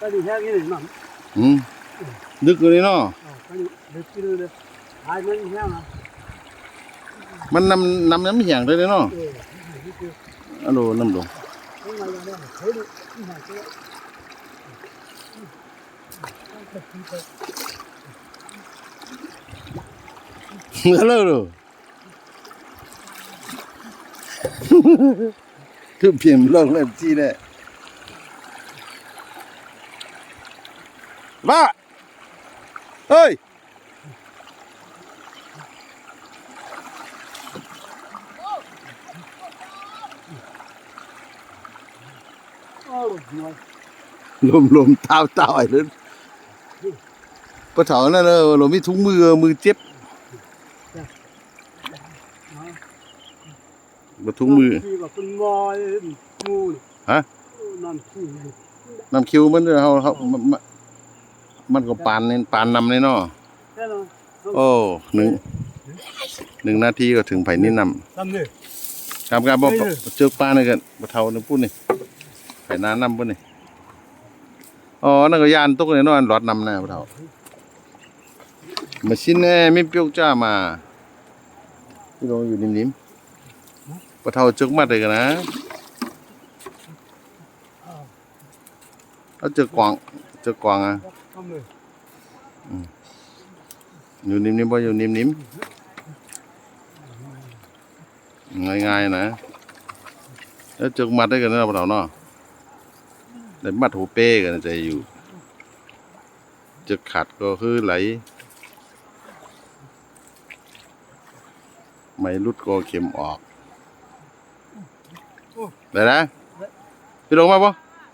ก็ดีแค่นี้หนึ่งอืมดึกอยู่นี่เนาะก็ดีเด็กกินเลยหายมันแค่นั้ มาเฮ้ย ลมลมตาวตาวไอ้นั่นปะเถานั่นเออลมมีถุงมือมือเจ็บมาถุงมือฮะน้ำคิวมันเราเขา มันมันมันก็ปานนี่ปานนำเลยเนาะ thế nào โอ้หนึ่งหนึ่งนาทีก็ถึงไผ่นี่น làm gì ำครับครับบ่เจอปลานี่กันบ่เท่านึงพูดนี่ไผ่นานำพูดนี่อ๋อนั่นก็ยานตุกนี่เนาะอันหลอดนำนะบ่เท่ามาชินแน่มีเปียวจ้ามาพี่ลงอยู่นิ่มๆบ่เท่าจึกมาเลยกันนะเอาเจอกวางเจอกวางอะ làm gì อยู่นิ่มๆบ่อยู่นิ่มๆง่ายๆนะแล้วจึกมัดได้กันนะบ่เท่าเนาะได้มัดหูเป้กันจะอยู่จึกขัดก็คือไหล ไม่รุดก็เข็มออก ได้นะพี่ลงมาปะ